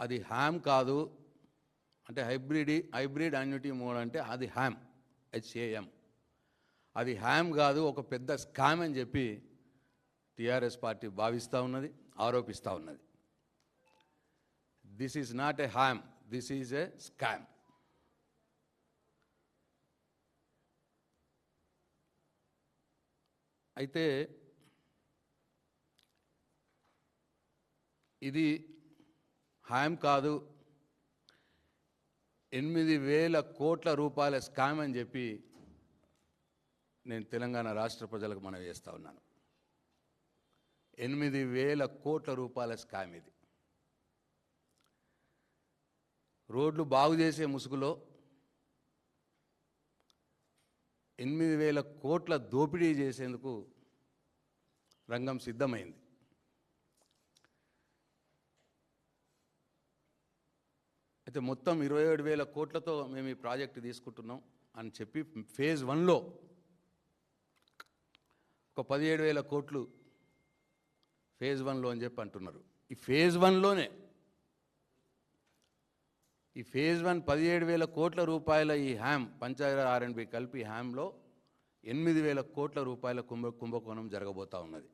అది హ్యామ్ కాదు అంటే హైబ్రిడ్ హైబ్రిడ్ అన్యూటీ మోడ్ అంటే అది హ్యామ్ హెచ్ఏఎం అది హ్యామ్ కాదు ఒక పెద్ద స్కామ్ అని చెప్పి టీఆర్ఎస్ పార్టీ భావిస్తూ ఉన్నది ఆరోపిస్తూ ఉన్నది. This is not a ham this is a scam. అయితే ఇది హాయం కాదు. ఎనిమిది వేల కోట్ల రూపాయల స్కామ్ అని చెప్పి నేను తెలంగాణ రాష్ట్ర ప్రజలకు మనం చేస్తా ఉన్నాను. ఎనిమిది వేల కోట్ల రూపాయల స్కామ్ ఇది. రోడ్లు బాగు చేసే ముసుగులో ఎనిమిది వేల కోట్ల దోపిడీ చేసేందుకు రంగం సిద్ధమైంది. అయితే మొత్తం ఇరవై ఏడు వేల కోట్లతో మేము ఈ ప్రాజెక్ట్ తీసుకుంటున్నాం అని చెప్పి ఫేజ్ వన్లో ఒక పదిహేడు వేల కోట్లు ఫేజ్ వన్లో అని చెప్పి అంటున్నారు. ఈ ఫేజ్ వన్లోనే ఈ ఫేజ్ వన్ పదిహేడు వేల కోట్ల రూపాయల ఈ హ్యామ్ పంచాయతీ ఆర్ఎండ్బి కలిపి హ్యామ్లో ఎనిమిది వేల కోట్ల రూపాయల కుంభ కుంభకోణం జరగబోతా ఉన్నది.